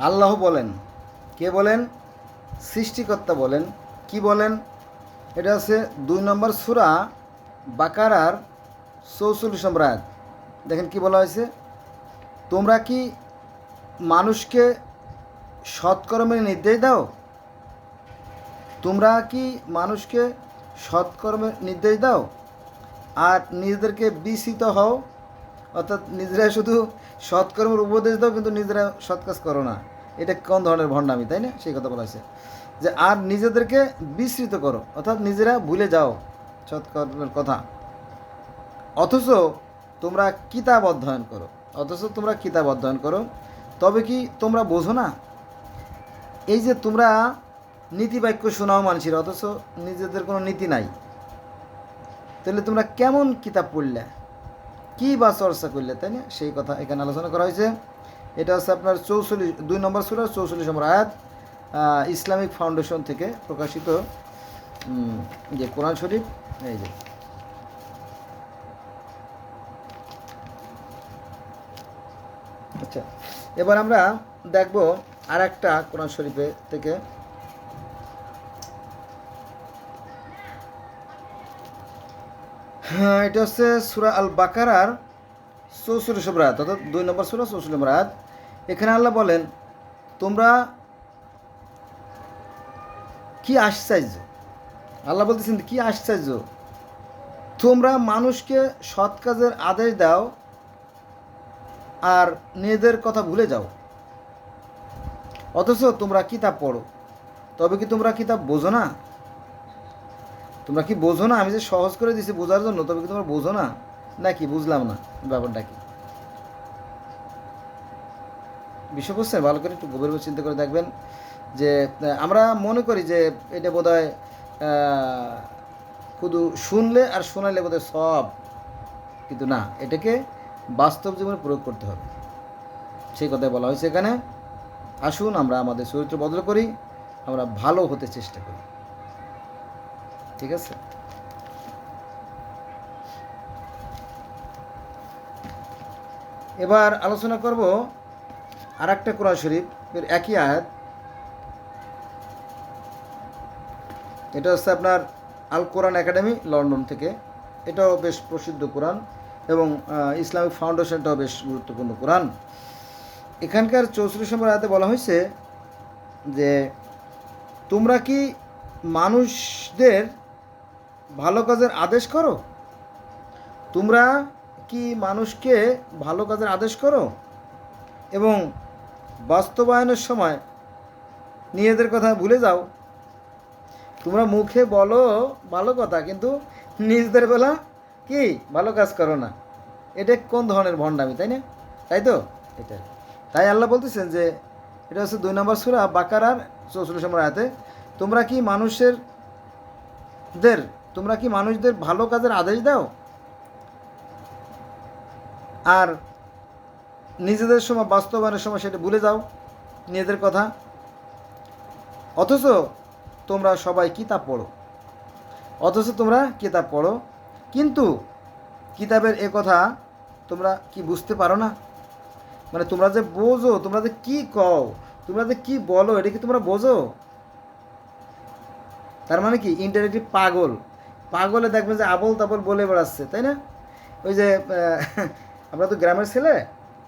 আল্লাহ বলেন। কে বলেন? সৃষ্টিকর্তা বলেন। কি বলেন? এটা হচ্ছে দুই নম্বর সুরা বাকারার চৌচল্লিশ নম্বর দেখেন কি বলা হয়েছে? তোমরা কি মানুষকে সৎকর্মের নির্দেশ দাও? তোমরা কি মানুষকে সৎকর্মের নির্দেশ দাও? আর নিজেদেরকে বিস্মিত হও? অর্থাৎ নিজেরা শুধু সৎকর্মের উপদেশ দাও, কিন্তু নিজেরা সৎ কাজ করো না। এটা কোন ধরনের ভণ্ডামি, তাই না? সেই কথা বলা হয়েছে। যে আর নিজেদেরকে বিস্মৃত করো, অর্থাৎ নিজেরা ভুলে যাও সৎকর্মের কথা। অথচ তোমরা কিতাব অধ্যয়ন করো, অথচ তোমরা কিতাব অধ্যয়ন করো, তবে কি তোমরা বোঝো না? এই যে তোমরা নীতিবাক্য শোনাও মানুষের, অথচ নিজেদের কোনো নীতি নাই। তাহলে তোমরা কেমন কিতাব পড়লে? কী বা চর্চা করলে, তাই না? সেই কথা এখানে আলোচনা করা হয়েছে। এটা হচ্ছে আপনার চৌচল্লিশ, দুই নম্বর সুরা, চৌচল্লিশ নম্বর আয়াত। ইসলামিক ফাউন্ডেশন থেকে প্রকাশিত যে কোরআন শরীফ, এই যে। আচ্ছা এবার আমরা দেখব আর একটা কোরআন শরীফে থেকে। হ্যাঁ এটা হচ্ছে সুরা আল বাকারার চৌচল্লিশ নম্বর আয়াত, অর্থাৎ দুই নম্বর সুরা চৌচল্লিশ নম্বর আয়াত। এখানে আল্লাহ বলেন, তোমরা কি আশ্চর্য? আল্লাহ বলতেছেন, কি আশ্চর্য? তোমরা মানুষকে সৎ কাজের আদেশ দাও আর নিজেদের কথা ভুলে যাও। অথচ তোমরা কিতাব পড়ো, তবে কি তোমরা কিতাব বোঝো না? তোমরা কি বোঝো না? আমি যে সহজ করে দিছি বোঝার জন্য, তবে কি তোমরা বোঝো না? নাকি বুঝলাম না ব্যাপারটা কি? বিষয় বুঝছেন? ভালো করে একটু গভীরভাবে চিন্তা করে দেখবেন যে আমরা মনে করি যে, এটা বোধ হয় শুধু শুনলে আর শোনালে বোধহয় সব, কিন্তু না, এটাকে বাস্তব জীবনে প্রয়োগ করতে হবে। সেই কথাই বলা হয়েছে এখানে। আসুন আমরা আমাদের চরিত্র বদল করি, আমরা ভালো হতে চেষ্টা করি। ঠিক আছে? এবার আলোচনা করব আর একটা কোরআন শরীফের একই আয়াত। এটা হচ্ছে আপনার আল কোরআন একাডেমি, লন্ডন থেকে। এটাও বেশ প্রসিদ্ধ কোরআন এবং ইসলামিক ফাউন্ডেশনটাও বেশ গুরুত্বপূর্ণ কোরআন। এখানকার চৌত্রিশ নম্বর আয়াতে বলা হয়েছে যে, তোমরা কি মানুষদের ভালো কাজের আদেশ করো? তোমরা কি মানুষকে ভালো কাজের আদেশ করো? এবং বাস্তবায়নের সময় নিজেদের কথা ভুলে যাও। তোমরা মুখে বলো ভালো কথা কিন্তু নিজেদের বেলা কি? ভালো কাজ করো না। এটা কোন ধরনের ভণ্ডামি তাই না? তাই তো? এটা তাই আল্লাহ বলতেছেন যে এটা হচ্ছে দুই নম্বর সুরা বাকারার চৌচল্লিশ নম্বর আয়াতে তোমরা কি মানুষের দের তোমরা কি মানুষদের ভালো কাজের আদেশ দাও? আর নিজেদের সময়, বাস্তবায়নের সময় সেটা ভুলে যাও, নিজেদের কথা। অথচ তোমরা সবাই কিতাব পড়ো। অথচ তোমরা কিতাব পড়ো। কিন্তু কিতাবের এ কথা তোমরা কি বুঝতে পারো না? মানে তোমরা যে বোঝো, তোমরা যে কী কও, তোমরা যে কী বলো, এটা কি তোমরা বোঝো? তার মানে কি ইন্টারেক্টিভ পাগল। পাগলে দেখবেন যে আবল তাবল বলে বেড়াচ্ছে, তাই না? ওই যে আমরা তো গ্রামের ছেলে,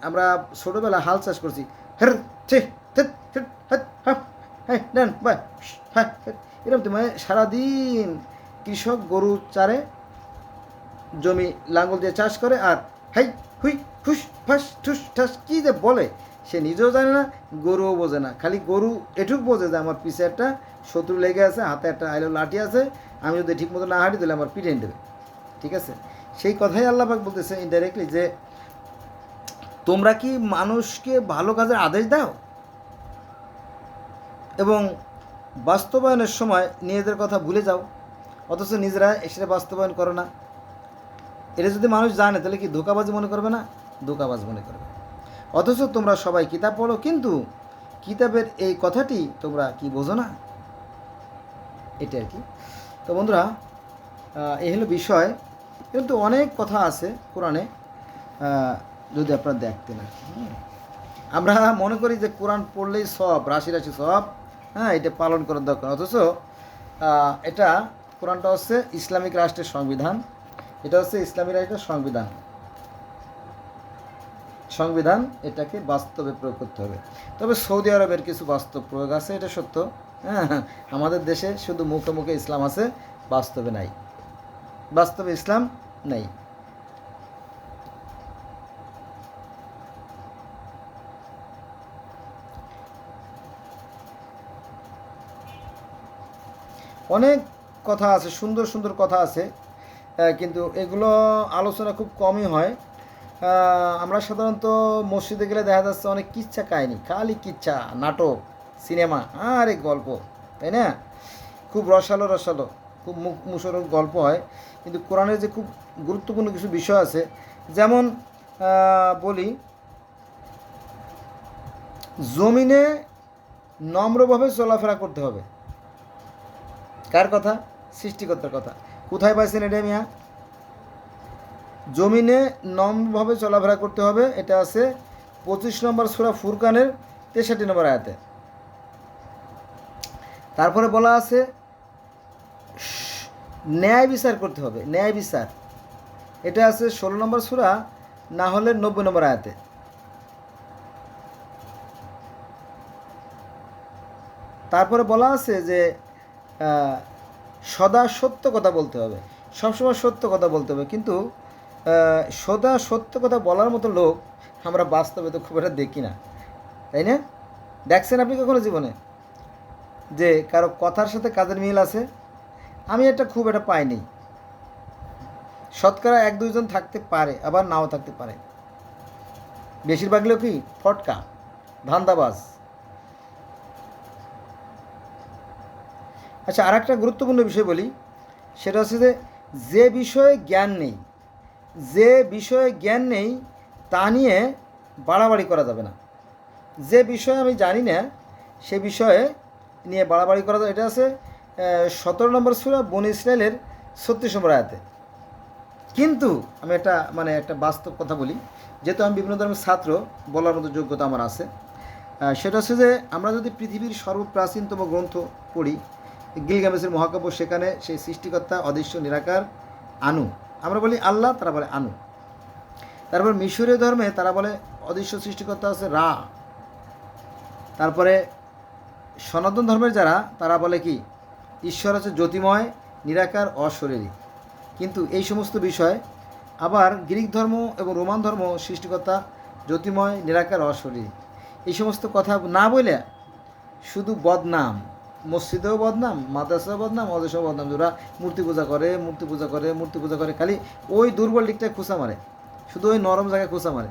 আমরা ছোটোবেলা হাল চাষ করছি। হের হ্যাঁ এরকম তো মানে সারাদিন কৃষক গরু চারে, জমি লাঙ্গল দিয়ে চাষ করে, আর হাই, হুই হুস ফাস, ঠুস, ঠাস, কী যে বলে। সে নিজেও জানে না, গরুও বোঝে না। খালি গরু এটুক বোঝে যে আমার পিছে একটা শত্রু লেগে আছে, হাতে একটা আইলো লাঠি আছে, আমি যদি ঠিক মতো না হাঁটি তাহলে আমার পিঠে দেবে ঠিক আছে? সেই কথাই আল্লাপাক বলতেছে ইনডাইরেক্টলি যে, তোমরা কি মানুষকে ভালো কাজের আদেশ দাও? এবং বাস্তবায়নের সময় নিজেদের কথা ভুলে যাও, অথচ নিজেরা সেটা বাস্তবায়ন করো না। এটা যদি মানুষ জানে তাহলে কি ধোকাবাজি মনে করবে না? ধোকাবাজ মনে করবে। অথচ তোমরা সবাই কিতাব পড়ো, কিন্তু কিতাবের এই কথাটি তোমরা কি বোঝো না? এটা আর কি। তো বন্ধুরা এই হলো বিষয়। কিন্তু অনেক কথা আছে কোরআনে যদি আপনারা দেখতেন আর কি আমরা মনে করি যে কোরআন পড়লেই সব, রাশি রাশি সব হ্যাঁ এটা পালন করার দরকার। অথচ এটা কোরআনটা হচ্ছে ইসলামিক রাষ্ট্রের সংবিধান। এটা হচ্ছে ইসলামী রাষ্ট্রের সংবিধান। সংবিধান এটাকে বাস্তবে প্রয়োগ করতে হবে। তবে সৌদি আরবের কিছু বাস্তব প্রয়োগ আছে, এটা সত্য। হ্যাঁ আমাদের দেশে শুধু মুখে মুখে ইসলাম আছে, বাস্তবে নাই। বাস্তবে ইসলাম নেই। অনেক কথা আছে, সুন্দর সুন্দর কথা আছে কিন্তু এগুলো আলোচনা খুব কমই হয়। আমরা সাধারণত মসজিদে গেলে দেখা যাচ্ছে অনেক কিচ্ছা কাহিনি, খালি কিচ্ছা, নাটক, সিনেমা, আরে গল্প, তাই না? খুব রসালো রসালো, খুব মুখ মুসরক গল্প হয়। কিন্তু কোরআনের যে খুব গুরুত্বপূর্ণ কিছু বিষয় আছে, যেমন বলি, জমিনে নম্রভাবে চলাফেরা করতে হবে। কার কথা? সৃষ্টিকর্তার কথা। কোথায় পাইছেন এটা মিয়া? জমিনে নম্রভাবে চলাফেরা করতে হবে। এটা আছে পঁচিশ নম্বর সুরা ফুরকানের তেষট্টি নম্বর আয়াতে। তারপরে বলা আছে, ন্যায় বিচার করতে হবে, ন্যায় বিচার। এটা আছে ষোলো নম্বর সুরা, না হলে নব্বই নম্বর আয়াতে। তারপরে বলা আছে যে সদা সত্য কথা বলতে হবে। সবসময় সত্য কথা বলতে হবে। কিন্তু সদা সত্য কথা বলার মতো লোক আমরা বাস্তবে তো খুব একটা দেখি না। তাই না? দেখছেন আপনি কখনো জীবনে? যে কারও কথার সাথে কাজের মিল আছে? আমি এটা খুব একটা পাইনি। শতকরা এক দুইজন থাকতে পারে, আবার নাও থাকতে পারে। বেশিরভাগ লোকই ফটকা, ধান্দাবাজ। আচ্ছা আর একটা গুরুত্বপূর্ণ বিষয় বলি, সেটা হচ্ছে যে যে বিষয়ে জ্ঞান নেই যে বিষয়ে জ্ঞান নেই, তা নিয়ে বাড়াবাড়ি করা যাবে না। যে বিষয়ে আমি জানি না, সে বিষয়ে নিয়ে বাড়াবাড়ি করা যাবে এটা আছে সতেরো নম্বর সুরা বন ইসরায়েলের ছত্রিশ নম্বর আয়াতে। কিন্তু আমি একটা মানে একটা বাস্তব কথা বলি। যেহেতু আমি বিভিন্ন ধর্মের ছাত্র, বলার মতো যোগ্যতা আমার আছে। সেটা হচ্ছে যে, আমরা যদি পৃথিবীর সর্বপ্রাচীনতম গ্রন্থ পড়ি, গিলগামেসের মহাকাব্য, সেখানে সেই সৃষ্টিকর্তা, অদৃশ্য, নিরাকার, আনু। আমরা বলি আল্লাহ, তারা বলে আনু। তারপর মিশরীয় ধর্মে তারা বলে অদৃশ্য সৃষ্টিকর্তা আছে রা। তারপরে সনাতন ধর্মের যারা, তারা বলে কি, ঈশ্বর হচ্ছে জ্যোতিময়, নিরাকার, অশরীরী। কিন্তু এই সমস্ত বিষয় আবার গ্রিক ধর্ম এবং রোমান ধর্ম সৃষ্টিকর্তা জ্যোতিময়, নিরাকার, অশরীরী। এই সমস্ত কথা না বলে শুধু বদনাম। মসজিদেও বদনাম, মাদ্রাসাও বদনাম অদেশেও বদনাম। ওরা মূর্তি পূজা করে, মূর্তি পূজা করে, মূর্তি পূজা করে, খালি ওই দুর্বল দিকটায় খোঁচা মারে। শুধু ওই নরম জায়গায় খোঁচা মারে।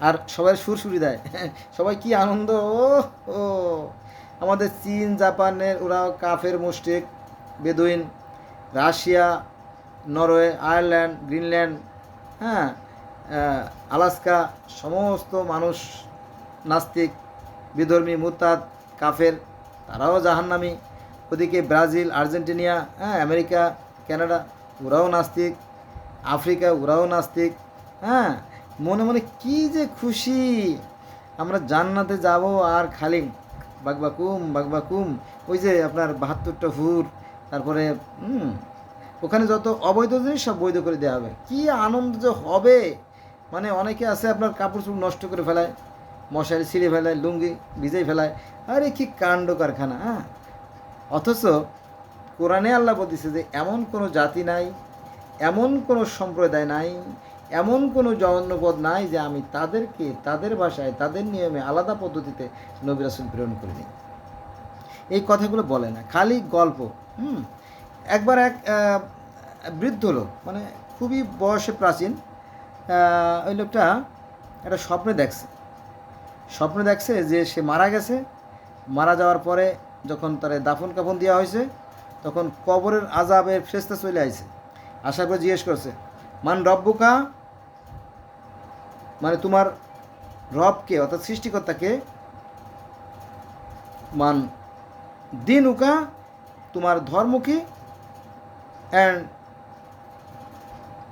আর সবাই সুরসুরি দেয়। সবাই কি আনন্দ ও ও। আমাদের চীন, জাপানের ওরা কাফের মুষ্টিক বেদুইন, রাশিয়া, নরওয়ে, আয়ারল্যান্ড, গ্রিনল্যান্ড হ্যাঁ আলাস্কা, সমস্ত মানুষ, নাস্তিক, বিধর্মী, মুরতাদ, কাফের তারাও জাহান্নামি। ওদিকে ব্রাজিল আর্জেন্টিনিয়া হ্যাঁ আমেরিকা, কানাডা, ওরাও নাস্তিক। আফ্রিকা, ওরাও নাস্তিক। হ্যাঁ মনে মনে কি যে খুশি। আমরা জান্নাতে যাব আর খালি বাগবাকুম বাগবাকুম ওই যে আপনার বাহাত্তরটা হুর, তারপরে ওখানে যত অবৈধ জিনিস সব বৈধ করে দেওয়া হবে। কি আনন্দ যে হবে। মানে অনেকে আছে আপনার কাপড় চোপড় নষ্ট করে ফেলায়। মশারি ছিঁড়ে ফেলায়, লুঙ্গি ভিজে ফেলায়। আরে কি কাণ্ড কারখানা হ্যাঁ? অথচ কোরআনে আল্লাহ বলতেছে যে, এমন কোনো জাতি নাই, এমন কোনো সম্প্রদায় নাই, এমন কোনো জনপদ নাই যে আমি তাদেরকে, তাদের ভাষায় তাদের নিয়মে আলাদা পদ্ধতিতে নবী রাসুল প্রেরণ করিনি। এই কথাগুলো বলে না, খালি গল্প, হুম? একবার এক বৃদ্ধ লোক মানে খুবই বয়সে প্রাচীন ওই লোকটা একটা স্বপ্নে দেখছে। স্বপ্নে দেখছে যে সে মারা গেছে। মারা যাওয়ার পরে যখন তার দাফন কাফন দেওয়া হয়েছে, তখন কবরের আজাবের ফেস্তা চলে আসছে আশা করে জিজ্ঞেস করছে, মান রব্বুকা? মানে তোমার রবকে অর্থাৎ সৃষ্টিকর্তাকে মান দিন উকা তোমার ধর্ম কি? অ্যান্ড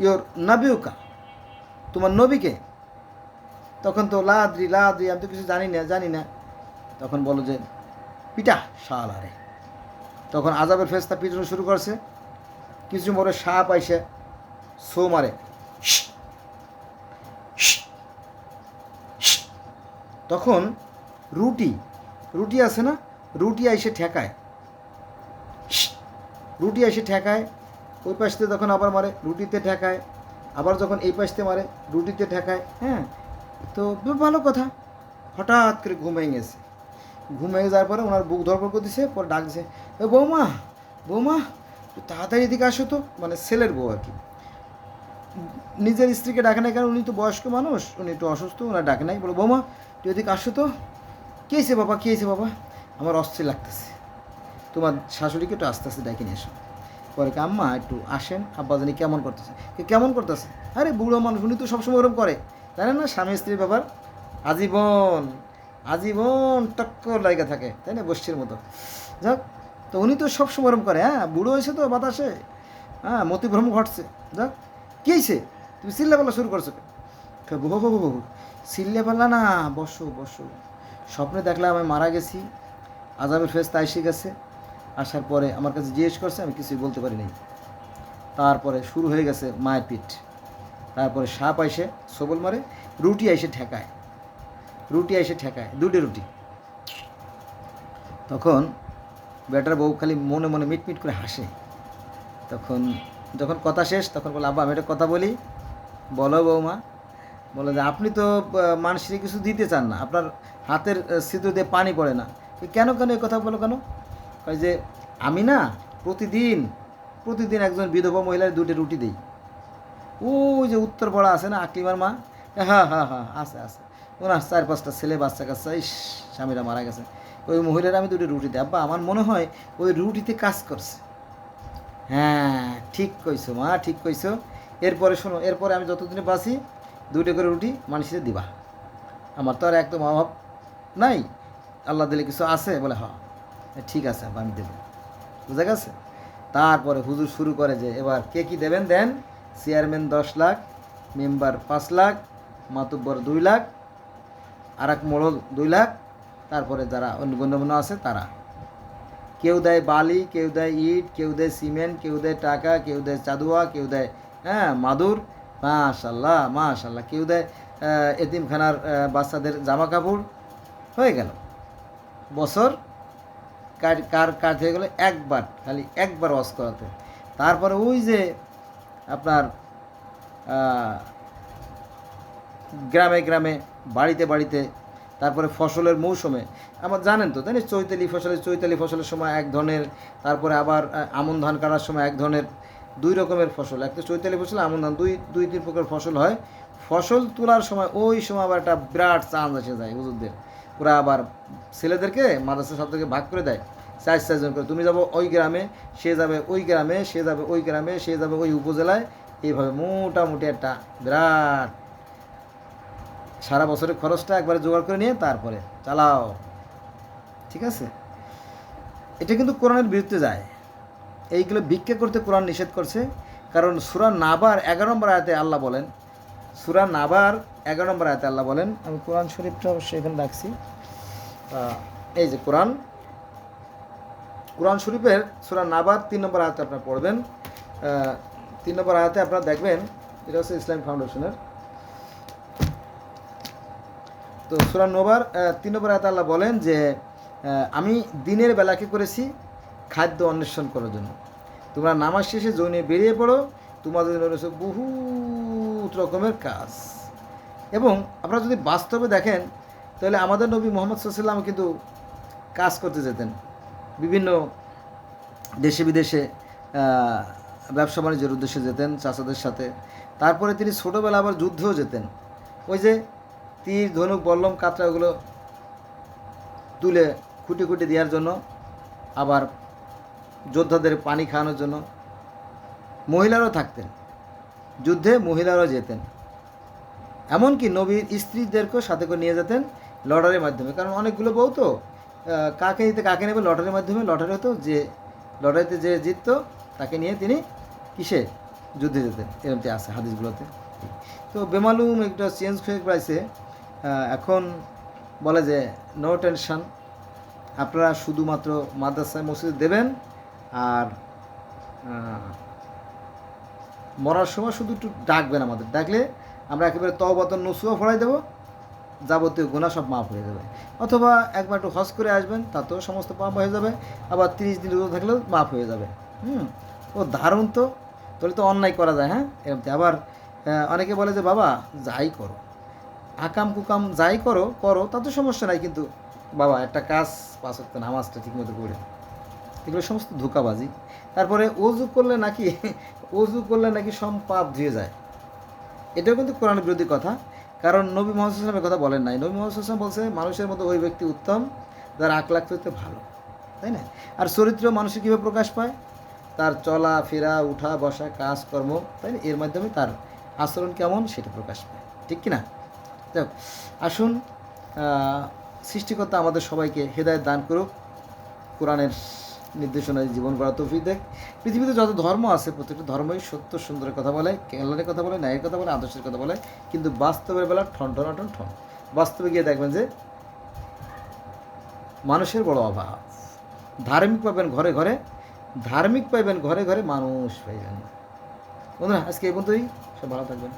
ইয়োর নাবিউকা? তোমার নবীকে তখন তো লাদ্রি লাদ্রি, আমি তো কিছু জানি না জানি না। তখন বলো যে, পিটা শাল আরে। তখন আজাবের ফেস্তা পিটানো শুরু করছে। কিছু পরে সাপ আইসে সো মারে। তখন রুটি রুটি আছে না? রুটি আইসে ঠেকায়। রুটি এসে ঠেকায়। ওই পাশতে তখন আবার মারে, রুটিতে ঠেকায়। আবার যখন এই পাশতে মারে, রুটিতে ঠেকায় হ্যাঁ? তো ভালো কথা। হঠাৎ করে ঘুমিয়ে গেছে। ঘুমিয়ে যাওয়ার পরে ওনার বুক ধরপড় করে দিছে, পরে ডাকছে এ বৌমা বৌমা তাড়াতাড়ি এদিকে আসো তো। মানে ছেলের বউ আর কি। নিজের স্ত্রীকে ডাকে নাই কারণ উনি তো বয়স্ক মানুষ, উনি একটু অসুস্থ, ওনার ডাকে নাই। বলো, বৌমা, তুই এদিকে আসো তো। কে হয়েছে বাবা? কে হয়েছে বাবা? আমার অস্থির লাগতেছে। তোমার শাশুড়িকে একটু আস্তে আস্তে ডেকে নিয়ে এসো পরে আম্মা, একটু আসেন, আব্বা জানি কেমন করতেছে। কেমন করতেছে? আরে, বুড়ো মানুষ, উনি তো সবসময় ওরকম করে। জানেন না স্বামী স্ত্রীর ব্যাপার? আজীবন আজীবন টক্কর লাইগা থাকে, তাই না বস্তির মতো? যাক, তো উনি তো সবসময় ওরকম করে হ্যাঁ? বুড়ো হয়েছে তো বাতাসে হ্যাঁ মতিভ্রম ঘটছে। যাক, কী হয়েছে? তুমি চিল্লাপাল্লা শুরু করছ? বহু বহু বহু চিল্লাপাল্লা না, বসো বসো। স্বপ্নে দেখলাম আমি মারা গেছি আজামের ফেস তাই এসে গেছে আসার পরে আমার কাছে জিজ্ঞেস করছে, আমি কিছুই বলতে পারি নাই তারপরে শুরু হয়ে গেছে মায়ের পিঠ। তারপরে সাপ আইসে, সবল মারে, রুটি আইসে ঠেকায়। রুটি আইসে ঠেকায় দুটি রুটি। তখন বেটার বউ খালি মনে মনে মিটমিট করে হাসে। তখন যখন কথা শেষ, তখন বলে, আব্বা, আমি একটা কথা বলি। বলো বৌমা, বলে যে, আপনি তো মানুষের কিছু দিতে চান না। আপনার হাতের ছিদ্র দিয়ে পানি পড়ে না। কেন কেন এই কথা বলো কেন? কয় যে, আমি না প্রতিদিন প্রতিদিন একজন বিধবা মহিলার দুটি রুটি দিই। ওই যে উত্তর পড়া আছে না, আকলিমার মা? হ্যাঁ হ্যাঁ হ্যাঁ আছে আছে। ওনার চার পাঁচটা ছেলে বাচ্চা কাচ্চা, ইস, স্বামীরা মারা গেছে। ওই মহিলার আমি দুটি রুটি দিই। আব্বা, আমার মনে হয় ওই রুটিতে কাজ করছে। হ্যাঁ ঠিক কইছো মা, ঠিক কইছো। এরপরে শোনো, এরপরে আমি যতদিনে বাঁচি, দুইটা করে রুটি মানুষের দিবা। আমার তো আর একদম অভাব নাই। আল্লাহ দিলে কিছু আছে বলে হ্যাঁ ঠিক আছে আমি দেবো। বুঝা গেছে? তারপরে হুজুর শুরু করে যে, এবার কে কি দেবেন? দেন চেয়ারম্যান দশ লাখ, মেম্বার পাঁচ লাখ, মাতব্বর দুই লাখ আর এক মোড়ল দুই লাখ, তারপরে যারা অন্য গণ্যমান্য আছে তারা। কেউ দেয় বালি, কেউ দেয় ইট, কেউ দেয় সিমেন্ট, কেউ দেয় টাকা, কেউ দেয় চাদুয়া কেউ দেয় হ্যাঁ মাদুর, মাশাল্লাহ মাশাল্লাহ। কেউ দেয় এতিমখানার বাচ্চাদের জামা কাপড় হয়ে গেল। বছর কার কার কাজ হয়ে গেলো? একবার, খালি একবার ওয়াশ করাতে। তারপরে ওই যে আপনার গ্রামে গ্রামে, বাড়িতে বাড়িতে, তারপরে ফসলের মৌসুমে। আমার জানেন তো, তাই না? চৈতালি ফসলের চৈতালি ফসলের সময় এক ধরনের, তারপরে আবার আমন ধান কাটার সময় এক ধরনের দুই রকমের ফসল। একটা চৈতালি ফসল, আমন ধান, দুই দুই, তিন প্রকার ফসল হয়। ফসল তোলার সময় ওই সময় আবার একটা বিরাট চাঁদ এসে যায়, হুজুরদের। ওরা আবার ছেলেদেরকে মাদ্রাসা সব থেকে ভাগ করে দেয়। চার চারজন করে। তুমি যাব ওই গ্রামে, সে যাবে ওই গ্রামে, সে যাবে ওই গ্রামে, সে যাবে ওই উপজেলায়। এইভাবে মোটামুটি একটা বিরাট সারা বছরের খরচটা একবারে জোগাড় করে নিয়ে তারপরে চালাও। ঠিক আছে? এটা কিন্তু কোরআনের বিরুদ্ধে যায়। এইগুলো ভিক্ষা করতে কোরআন নিষেধ করছে। কারণ সুরা নাবার এগারো নম্বর আয়তে আল্লাহ বলেন, সুরা নাবার এগারো নম্বর আয়তে আল্লাহ বলেন, আমি কোরআন শরীফটা অবশ্যই এখানে রাখছি। এই যে কোরআন কোরআন শরীফের সুরা নাবার তিন নম্বর আয়াতে আপনারা পড়বেন। তিন নম্বর আয়াতে আপনারা দেখবেন, এটা হচ্ছে ইসলাম ফাউন্ডেশনের। তো সুরা নোবার তিন নম্বর আয়াতে আল্লাহ বলেন যে আমি দিনের বেলাকে করেছি? খাদ্য অন্বেষণ করার জন্য। তোমরা নামাজ শেষে জৈনে বেরিয়ে পড়ো, তোমাদের জন্য রয়েছে বহু রকমের কাজ। এবং আপনারা যদি বাস্তবে দেখেন, তাহলে আমাদের নবী মোহাম্মদ সাল্লাম কিন্তু কাজ করতে যেতেন। বিভিন্ন দেশে বিদেশে ব্যবসা বাণিজ্যের উদ্দেশ্যে যেতেন চাচাদের সাথে। তারপরে তিনি ছোটোবেলা আবার যুদ্ধেও যেতেন। ওই যে তীর, ধনুক, বল্লম, কাতরা ওগুলো তুলে খুঁটি খুঁটি দেওয়ার জন্য, আবার যোদ্ধাদের পানি খাওয়ানোর জন্য মহিলারাও থাকতেন। যুদ্ধে মহিলারাও যেতেন। এমনকি নবীর স্ত্রীদেরকেও সাথে করে নিয়ে যেতেন লটারির মাধ্যমে। কারণ অনেকগুলো বউ তো। কাকে নিতে কাকে নেবে? লটারির মাধ্যমে লটারি হতো যে লটারিতে যে জিততো তাকে নিয়ে তিনি কিসে যুদ্ধে যেতেন? এরমতে আছে হাদিসগুলোতে। তো বেমালুম একটা চেঞ্জ হয়ে আহ, এখন বলে যে নো টেনশন আপনারা শুধুমাত্র মাদ্রাসায় মসজিদে দেবেন আর মরার সময় শুধু একটু ডাকবেন আমাদের। ডাকলে আমরা একেবারে তহবতন নসুয়া ফড়াই দেবো। যাবতীয় গুণা সব মাফ হয়ে যাবে। অথবা একবার একটু হজ করে আসবেন, তাতেও সমস্ত পাপ হয়ে যাবে, আবার তিরিশ দিন রোজা থাকলেও মাফ হয়ে যাবে। হুম? ও দারুণ তো। তাহলে তো অন্যায় করা যায় হ্যাঁ? এরকম আবার অনেকে বলে যে, বাবা, যাই করো। আকাম কুকাম যাই করো করো, তাতে সমস্যা নাই, কিন্তু বাবা, একটা কাজ পাঁচ হচ্ছে নামাজটা ঠিকমতো করে এগুলো সমস্ত ধোকাবাজি। তারপরে অজু করলে নাকি অজু করলে নাকি সব পাপ ধুয়ে যায়। এটাও কিন্তু কোরআন বিরোধী কথা। কারণ নবী মোহাম্মদ ইসলামের কথা বলেন নাই। নবী মোহাম্মদ বলছে মানুষের মতো ওই ব্যক্তি উত্তম, যার আখলাখ হইতে ভালো। তাই না? আর চরিত্র মানুষের কীভাবে প্রকাশ পায়? তার চলা, ফেরা, উঠা, বসা কাজকর্ম তাই না? এর মাধ্যমে তার আচরণ কেমন সেটা প্রকাশ পায়। ঠিক কি না যাক, আসুন সৃষ্টিকর্তা আমাদের সবাইকে হেদায়ত দান করুক, কোরআনের নির্দেশনায় জীবন গড়া তৌফিক দেখ পৃথিবীতে যত ধর্ম আছে, প্রত্যেকটা ধর্মই সত্য, সুন্দরের কথা বলে কেলারের কথা বলে, ন্যায়ের কথা বলে, আদর্শের কথা বলে, কিন্তু বাস্তবের বেলা ঠন ঠন ঠন বাস্তবে গিয়ে দেখবেন যে মানুষের বড় অভাব। ধার্মিক পাবেন ঘরে ঘরে, ধার্মিক পাইবেন ঘরে ঘরে মানুষ পাইবেন বন্ধুরা, আজকে এই পর্যন্তই। সব ভালো থাকবেন।